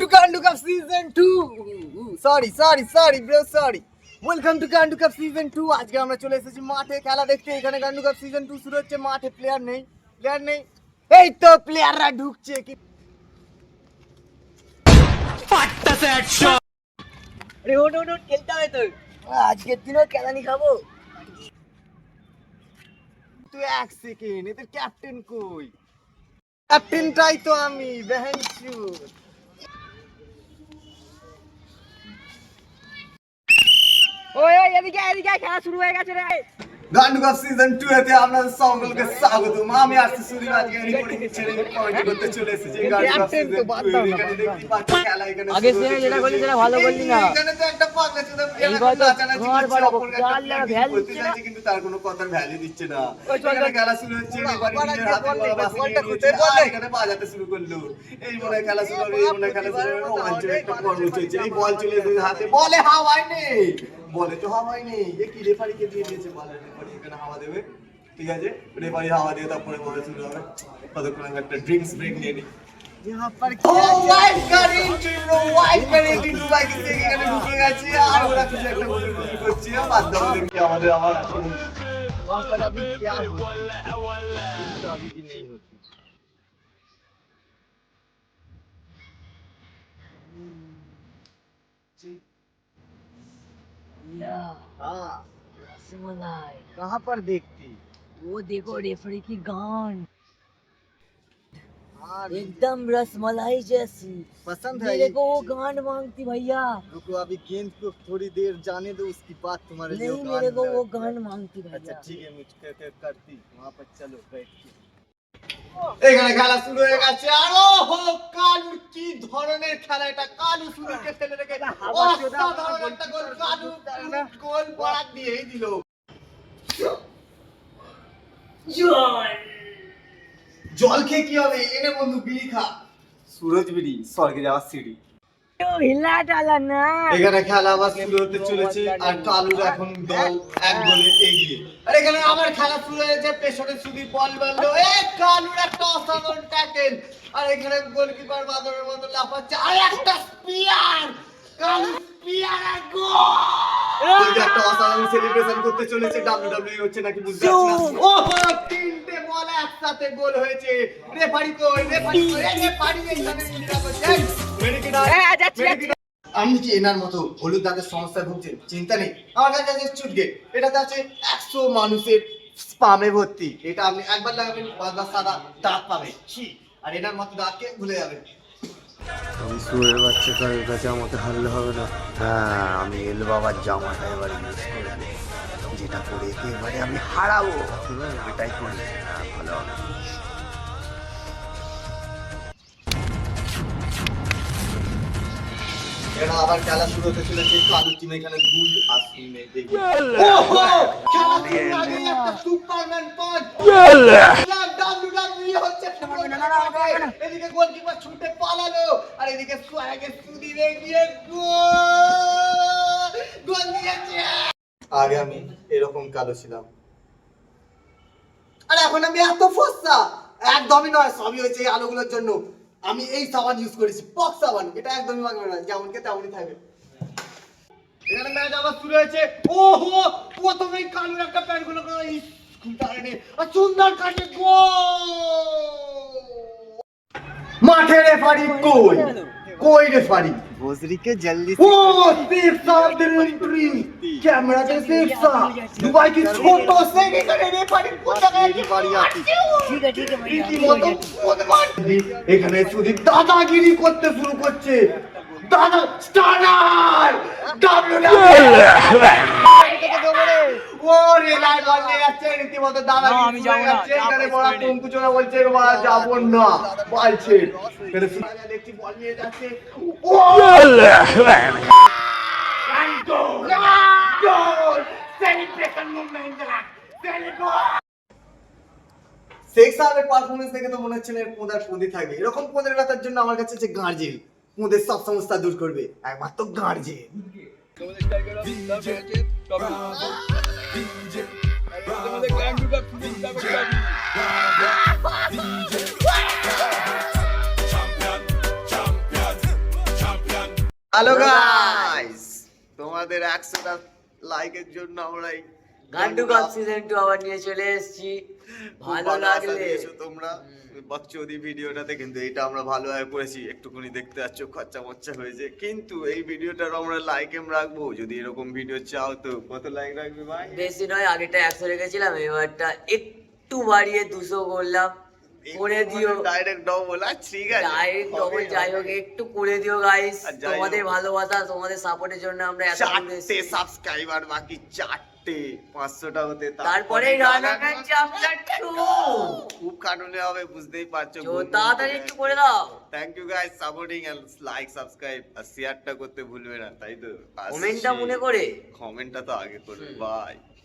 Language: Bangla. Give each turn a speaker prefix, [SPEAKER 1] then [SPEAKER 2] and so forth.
[SPEAKER 1] to Kandu Cup Season 2 sorry sorry sorry bro sorry welcome to Kandu cup season two আজকে আমরা চলে এসেছি মাঠে খেলা দেখতে। এখানে কান্ডু কাপ সিজন টু শুরু হচ্ছে। মাঠে প্লেয়ার নেই। প্লেয়ার নেই। এই তো প্লেয়াররা ঢুকছে। কি
[SPEAKER 2] আরে ওট ওট ওট খেলতে হবে তো আজকের দিনও কেলানি খাব।
[SPEAKER 1] তুই এক সেকেন্ড এদের ক্যাপ্টেন কই? ক্যাপ্টেনটাই তো আমি বেহেনচু
[SPEAKER 2] ওই ওই এদিকে এদিকে খেলা শুরু হয়ে গেছে রে।
[SPEAKER 1] গান্ডু সিজন টু এতে আপনাদের সকলকে স্বাগতম আমি আসছি সুদীপ আজকে রিপোর্টিং ছেড়ে কমেন্ট করতে চলে এসেছি। গান্ডু কাপ
[SPEAKER 2] Captain তো
[SPEAKER 1] সিজন
[SPEAKER 2] বাদ
[SPEAKER 1] 2
[SPEAKER 2] দাও না,
[SPEAKER 1] এখানে দেখতে পাচ্ছি খেলা এখানে
[SPEAKER 2] আগে
[SPEAKER 1] শুরু
[SPEAKER 2] যেটা করলি সেটা ভালো করলি না।
[SPEAKER 1] এখানে তো একটা পাগলা চোদা
[SPEAKER 2] এইবার তো ঘর
[SPEAKER 1] একটা
[SPEAKER 2] চাল
[SPEAKER 1] player
[SPEAKER 2] আর দিচ্ছে না।
[SPEAKER 1] কিন্তু তার কোনো কথার ভ্যালু দিচ্ছে না। এখানে খেলা শুরু হচ্ছে এবারে নিজের হাতে
[SPEAKER 2] বল, বলটা
[SPEAKER 1] নিয়েছে,
[SPEAKER 2] বল?
[SPEAKER 1] এখানে বাজাতে শুরু করল। এই মনে খেলা শুরু হবে এই মনে খেলা শুরু হবে রোমাঞ্চের একটা পর্ব চলছে এই বল চলে হাতে বলে হাওয়ায় নেই। বলে তো হাওয়ায় নেই এ কি রেফারিকে দিয়ে দিয়েছে? বলে রেফারি এখানে হাওয়া দেবে। ঠিক আছে রেফারি হাওয়া দিয়ে তারপরে বল শুরু হবে। ততক্ষণ আমি একটা ড্রিঙ্কস ব্রেক নিয়ে নিই। ও ওয়াইড গারেন্টি
[SPEAKER 2] रसमलाई
[SPEAKER 1] कहाँ पर देखती?
[SPEAKER 2] वो देखो रेफरी की गांड।
[SPEAKER 1] हाँ
[SPEAKER 2] एकदम रसमलाई जैसी।
[SPEAKER 1] पसंद है
[SPEAKER 2] मेरे को वो गांड मांगती भैया।
[SPEAKER 1] रुको अभी गेंद को थोड़ी देर जाने दो उसकी बात तुम्हारे
[SPEAKER 2] नहीं मेरे को वो गांड मांगती भैया।
[SPEAKER 1] अच्छा ठीक है मुझ करती। वहाँ पर चलो बैठ के এখানে খেলা শুরু হয়ে গেছে। আরও কালু কি ধরনের খেলা এটা? কালু ফেলে রেখে অসাধারণ একটা গোল কালু গোল দিয়েই দিল। জল জল খেয়ে কি হবে? এনে বন্ধু বিড়ি খা। সুরজ বিড়ি স্বর্গে যাওয়ার সিঁড়ি। এখানে খেলা আবার শুরু হতে চলেছে আর কালুর এখন দল এক গোলে এগিয়ে। আর এখানে আবার খেলা শুরু হয়েছে পেছনে সুদীপ বল মারলো। এ কালুর একটা অসাধারণ ট্যাকেল আর এখানে গোলকিপার বাদরের মতো লাফাচ্ছে। আর একটা স্পিয়ার কালু স্পিয়ার আর গোল একটা অসাধারণ সেলিব্রেশন করতে চলেছে। ডাব্লিউডব্লিউ হচ্ছে নাকি বুঝতে পারছি না। ও তিনটে বল একসাথে গোল হয়েছে। রেফারি কই? রেফারি কই? রেফারি এইখানে ইন্দিরা করছে আপনি কি এনার মতো হলুদ দাঁতের সমস্যা ভুগছেন চিন্তা নেই। আমার কাছে আছে চুটগেট এটাতে আছে একশো মানুষের স্পামে ভর্তি। এটা আপনি একবার লাগাবেন সাদা দাঁত পাবে কি আর এনার মতো দাঁতকে ভুলে যাবেন
[SPEAKER 3] আমি সুরের বাচ্চা কাছে আমাকে হারলে হবে না। হ্যাঁ আমি এল বাবার জামাটা এবার ইউজ করব যেটা করে একে এবারে আমি হারাবো এটাই করি হ্যাঁ ভালো হবে।
[SPEAKER 1] এরা আবার খেলা শুরু হতে চলেছে। কালু টিম এখানে দুই আর তিনে দেখি। ওহো! খেলা শুরুর আগেই একটা সুপারম্যান পাঁচ হচ্ছে এদিকে গোলকিপার ছুটে পালালো। আর এদিকে সোয়াগে সুদীপ এগিয়ে গোল! গোল দিয়েছে। আগে আমি এরকম কালো ছিলাম। আর এখন আমি এত ফসা। একদমই নয় সবই হয়েছে এই আলোগুলোর জন্য। আমি এই সাবান ইউজ করেছি, পক সাবান। এটা একদমই মাগবে না, যেমন কে তেমনই থাকবে। এখানে ম্যাচ আবার শুরু হয়েছে। ওহো প্রথমে কালুর একটা প্যান্টগুলো করে এই দারুণ আর সুন্দর কাটে গোল! মাঠে রেফারি কই? কই রেফারি
[SPEAKER 3] ভোজরি কে জলদি
[SPEAKER 1] ओ सिर्फ साफ एंट्री कैमरा के सिर्फ साफ दुबई की छोटो से की करे रे पारी पूजा
[SPEAKER 3] मेरी बारी आती।
[SPEAKER 2] ठीक है ठीक है भैया
[SPEAKER 1] রীতিমতো পদমান। এখানে সুদীপ দাদাগিরি করতে শুরু করছে দাদা স্টার্নার ও রে লাই বল নিয়ে যাচ্ছে রীতিমতো দাদাগিরি
[SPEAKER 2] আমি যাব না,
[SPEAKER 1] এখানে
[SPEAKER 2] না,
[SPEAKER 1] বড়
[SPEAKER 2] যাব না।
[SPEAKER 1] টঙ্কু চোরা বলছে বড় যাব না বলছে এখানে সুদীপ দেখছি বল নিয়ে যাচ্ছে ও শেখ সাহেবের পারফরমেন্স দেখে তো মনে হচ্ছে না এর পোঁদার পোঁদে থাকবে এরকম পোঁদের ব্যথার জন্য আমার কাছে গার্জেল পোঁদের সব সমস্যা দূর করবে একমাত্র গার্জেল হ্যালো গাইস তোমাদের একশোটা লাইকের জন্য আমরা এই
[SPEAKER 2] গান্ডু গান সিজন 2 আবার নিয়ে চলে এসেছি। ভালো লাগলে।
[SPEAKER 1] তোমরা। ভিডিওটাতে কিন্তু এটা আমরা ভালোভাবে করেছি একটুখানি দেখতে পাচ্ছ খরচা মচ্চা হয়েছে। কিন্তু এই ভিডিওটার আমরা লাইক এম রাখব। যদি এরকম ভিডিও চাও তো। কত লাইক রাখবে ভাই?
[SPEAKER 2] বেশি নয় আগেটা একশো রেখেছিলাম এবারটা একটু বাড়িয়ে দুশো করলাম। করে দিও।
[SPEAKER 1] ডাইরেক্ট ডবল আর ঠিক আছে।
[SPEAKER 2] ডাইরেক্ট ডবল যাই হোক একটু করে দিও গাইস
[SPEAKER 1] আর
[SPEAKER 2] তোমাদের ভালোবাসা তোমাদের সাপোর্টের জন্য আমরা এত
[SPEAKER 1] সাবস্ক্রাইবার বাকি চারটে পাঁচশোটা হতে
[SPEAKER 2] তারপরে রানাঘাট চ্যাপ্টার টু
[SPEAKER 1] খুব কাটুনে হবে বুঝতেই পারছ
[SPEAKER 2] তাড়াতাড়ি একটু করে দাও।
[SPEAKER 1] Thank you guys supporting and like subscribe আর শেয়ারটা করতে ভুলবে না তাই তো?
[SPEAKER 2] কমেন্টটা মনে করে।
[SPEAKER 1] কমেন্টটা তো আগে করবে বাই